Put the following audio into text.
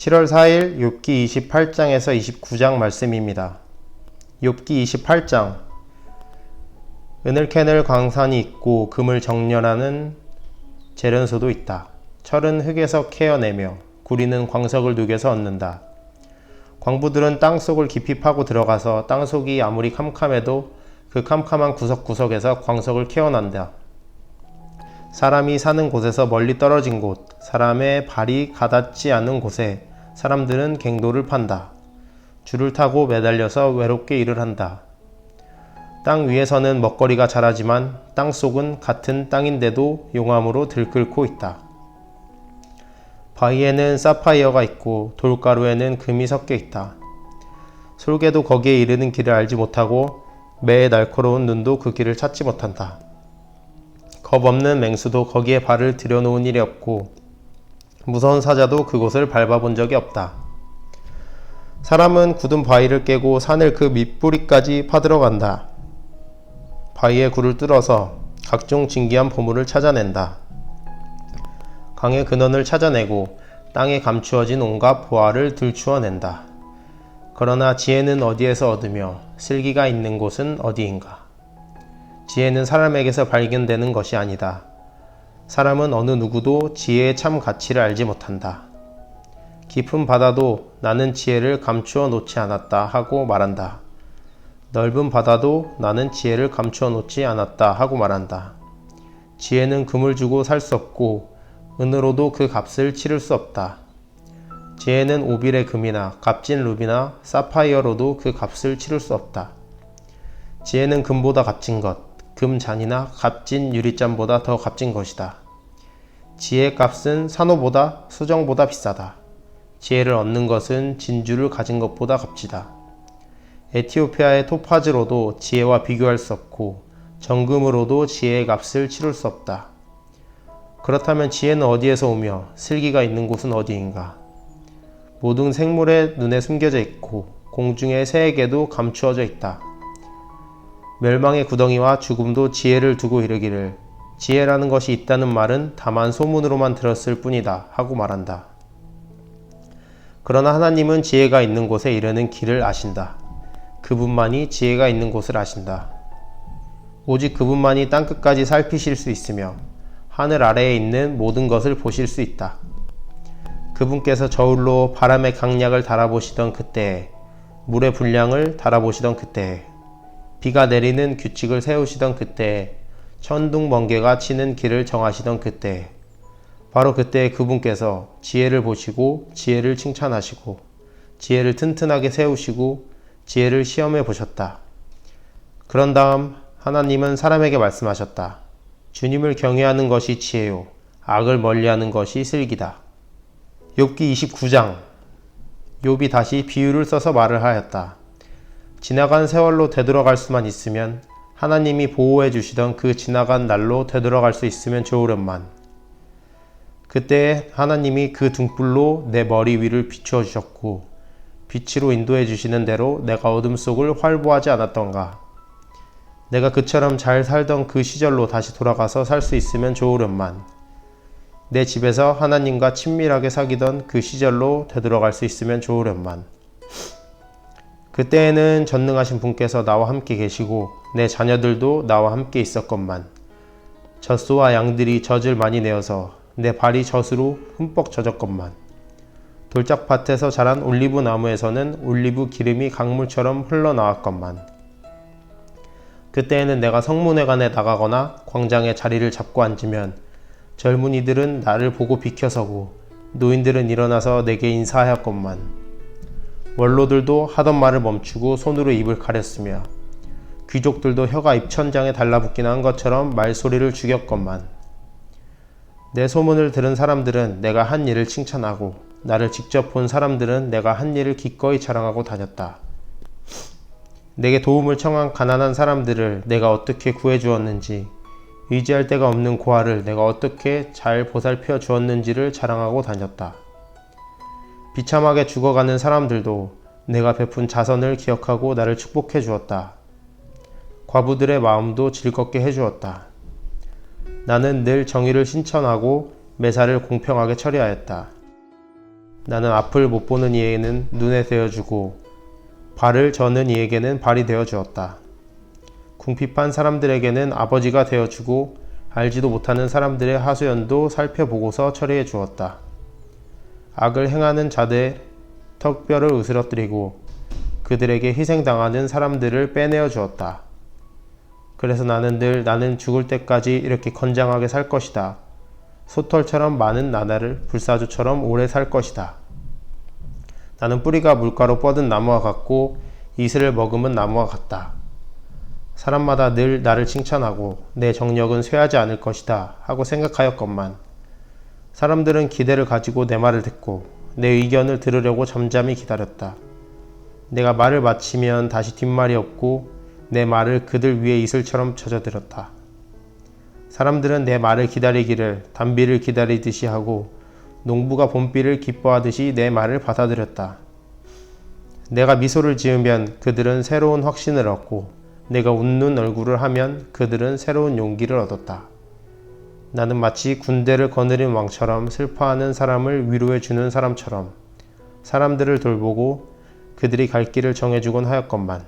(7월 4일) 욥기 28장에서 29장 말씀입니다. 욥기 28장 은을 캐낼 광산이 있고 금을 정렬하는 재련소도 있다. 철은 흙에서 캐어내며 구리는 광석을 누겨서 얻는다. 광부들은 땅 속을 깊이 파고 들어가서 땅 속이 아무리 캄캄해도 그 캄캄한 구석구석에서 광석을 캐어난다. 사람이 사는 곳에서 멀리 떨어진 곳, 사람의 발이 가닿지 않은 곳에 사람들은 갱도를 판다. 줄을 타고 매달려서 외롭게 일을 한다. 땅 위에서는 먹거리가 자라지만 땅 속은 같은 땅인데도 용암으로 들끓고 있다. 바위에는 사파이어가 있고 돌가루에는 금이 섞여 있다. 솔개도 거기에 이르는 길을 알지 못하고 매의 날카로운 눈도 그 길을 찾지 못한다. 겁 없는 맹수도 거기에 발을 들여놓은 일이 없고 무서운 사자도 그곳을 밟아본 적이 없다. 사람은 굳은 바위를 깨고 산을 그 밑뿌리까지 파들어 간다. 바위의 굴을 뚫어서 각종 진기한 보물을 찾아낸다. 강의 근원을 찾아내고 땅에 감추어진 온갖 보화를 들추어낸다. 그러나 지혜는 어디에서 얻으며 슬기가 있는 곳은 어디인가? 지혜는 사람에게서 발견되는 것이 아니다. 사람은 어느 누구도 지혜의 참 가치를 알지 못한다. 깊은 바다도 나는 지혜를 감추어 놓지 않았다 하고 말한다. 넓은 바다도 나는 지혜를 감추어 놓지 않았다 하고 말한다. 지혜는 금을 주고 살 수 없고 은으로도 그 값을 치를 수 없다. 지혜는 오빌의 금이나 값진 루비나 사파이어로도 그 값을 치를 수 없다. 지혜는 금보다 값진 것, 금잔이나 값진 유리잔보다 더 값진 것이다. 지혜의 값은 산호보다 수정보다 비싸다. 지혜를 얻는 것은 진주를 가진 것보다 값지다. 에티오피아의 토파즈로도 지혜와 비교할 수 없고 정금으로도 지혜의 값을 치룰 수 없다. 그렇다면 지혜는 어디에서 오며 슬기가 있는 곳은 어디인가? 모든 생물의 눈에 숨겨져 있고 공중의 새에게도 감추어져 있다. 멸망의 구덩이와 죽음도 지혜를 두고 이르기를 지혜라는 것이 있다는 말은 다만 소문으로만 들었을 뿐이다 하고 말한다. 그러나 하나님은 지혜가 있는 곳에 이르는 길을 아신다. 그분만이 지혜가 있는 곳을 아신다. 오직 그분만이 땅끝까지 살피실 수 있으며 하늘 아래에 있는 모든 것을 보실 수 있다. 그분께서 저울로 바람의 강약을 달아보시던 그때에 물의 분량을 달아보시던 그때에 비가 내리는 규칙을 세우시던 그때에 천둥 번개가 치는 길을 정하시던 그때에 바로 그때 그분께서 지혜를 보시고 지혜를 칭찬하시고 지혜를 튼튼하게 세우시고 지혜를 시험해 보셨다. 그런 다음 하나님은 사람에게 말씀하셨다. 주님을 경외하는 것이 지혜요 악을 멀리하는 것이 슬기다. 욥기 29장 욥이 다시 비유를 써서 말을 하였다. 지나간 세월로 되돌아갈 수만 있으면 하나님이 보호해 주시던 그 지나간 날로 되돌아갈 수 있으면 좋으련만. 그때 하나님이 그 등불로 내 머리 위를 비추어 주셨고 빛으로 인도해 주시는 대로 내가 어둠 속을 활보하지 않았던가. 내가 그처럼 잘 살던 그 시절로 다시 돌아가서 살 수 있으면 좋으련만. 내 집에서 하나님과 친밀하게 사귀던 그 시절로 되돌아갈 수 있으면 좋으련만. 그때에는 전능하신 분께서 나와 함께 계시고 내 자녀들도 나와 함께 있었건만 젖소와 양들이 젖을 많이 내어서 내 발이 젖으로 흠뻑 젖었건만 돌짝밭에서 자란 올리브 나무에서는 올리브 기름이 강물처럼 흘러나왔건만 그때에는 내가 성문회관에 나가거나 광장에 자리를 잡고 앉으면 젊은이들은 나를 보고 비켜서고 노인들은 일어나서 내게 인사하였건만 원로들도 하던 말을 멈추고 손으로 입을 가렸으며 귀족들도 혀가 입천장에 달라붙긴 한 것처럼 말소리를 죽였건만 내 소문을 들은 사람들은 내가 한 일을 칭찬하고 나를 직접 본 사람들은 내가 한 일을 기꺼이 자랑하고 다녔다. 내게 도움을 청한 가난한 사람들을 내가 어떻게 구해주었는지 의지할 데가 없는 고아를 내가 어떻게 잘 보살펴 주었는지를 자랑하고 다녔다. 비참하게 죽어가는 사람들도 내가 베푼 자선을 기억하고 나를 축복해 주었다. 과부들의 마음도 즐겁게 해 주었다. 나는 늘 정의를 신천하고 매사를 공평하게 처리하였다. 나는 앞을 못 보는 이에게는 눈에 되어주고 발을 저는 이에게는 발이 되어 주었다. 궁핍한 사람들에게는 아버지가 되어 주고 알지도 못하는 사람들의 하소연도 살펴보고서 처리해 주었다. 악을 행하는 자들의 턱뼈를 으스러뜨리고 그들에게 희생당하는 사람들을 빼내어 주었다. 그래서 나는 늘 나는 죽을 때까지 이렇게 건장하게 살 것이다. 소털처럼 많은 나날을 불사조처럼 오래 살 것이다. 나는 뿌리가 물가로 뻗은 나무와 같고 이슬을 머금은 나무와 같다. 사람마다 늘 나를 칭찬하고 내 정력은 쇠하지 않을 것이다 하고 생각하였건만 사람들은 기대를 가지고 내 말을 듣고 내 의견을 들으려고 잠잠히 기다렸다. 내가 말을 마치면 다시 뒷말이 없고 내 말을 그들 위에 이슬처럼 젖어들었다. 사람들은 내 말을 기다리기를 단비를 기다리듯이 하고 농부가 봄비를 기뻐하듯이 내 말을 받아들였다. 내가 미소를 지으면 그들은 새로운 확신을 얻고 내가 웃는 얼굴을 하면 그들은 새로운 용기를 얻었다. 나는 마치 군대를 거느린 왕처럼 슬퍼하는 사람을 위로해 주는 사람처럼 사람들을 돌보고 그들이 갈 길을 정해주곤 하였건만